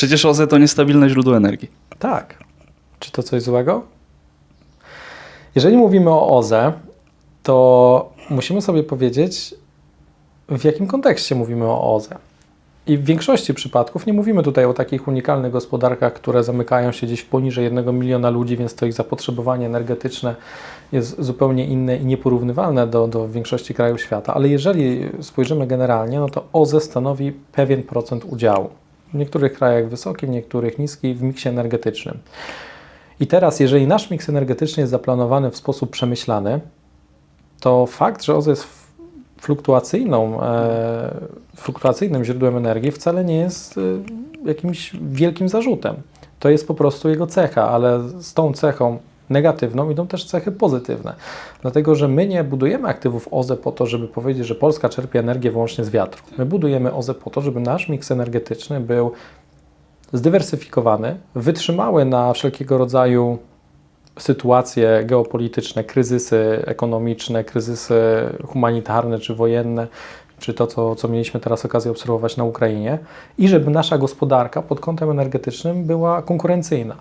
Przecież OZE to niestabilne źródło energii. Tak. Czy to coś złego? Jeżeli mówimy o OZE, to musimy sobie powiedzieć, w jakim kontekście mówimy o OZE. I w większości przypadków nie mówimy tutaj o takich unikalnych gospodarkach, które zamykają się gdzieś poniżej jednego miliona ludzi, więc to ich zapotrzebowanie energetyczne jest zupełnie inne i nieporównywalne do, do większości krajów świata. Ale jeżeli spojrzymy generalnie, no to OZE stanowi pewien procent udziału. W niektórych krajach wysoki, w niektórych niski w miksie energetycznym. I teraz, jeżeli nasz miks energetyczny jest zaplanowany w sposób przemyślany, to fakt, że OZE jest fluktuacyjną, e, fluktuacyjnym źródłem energii wcale nie jest e, jakimś wielkim zarzutem. To jest po prostu jego cecha, ale z tą cechą negatywną idą też cechy pozytywne. Dlatego, że my nie budujemy aktywów OZE po to, żeby powiedzieć, że Polska czerpie energię wyłącznie z wiatru. My budujemy OZE po to, żeby nasz miks energetyczny był zdywersyfikowany, wytrzymały na wszelkiego rodzaju sytuacje geopolityczne, kryzysy ekonomiczne, kryzysy humanitarne czy wojenne, czy to, co, co mieliśmy teraz okazję obserwować na Ukrainie, i żeby nasza gospodarka pod kątem energetycznym była konkurencyjna.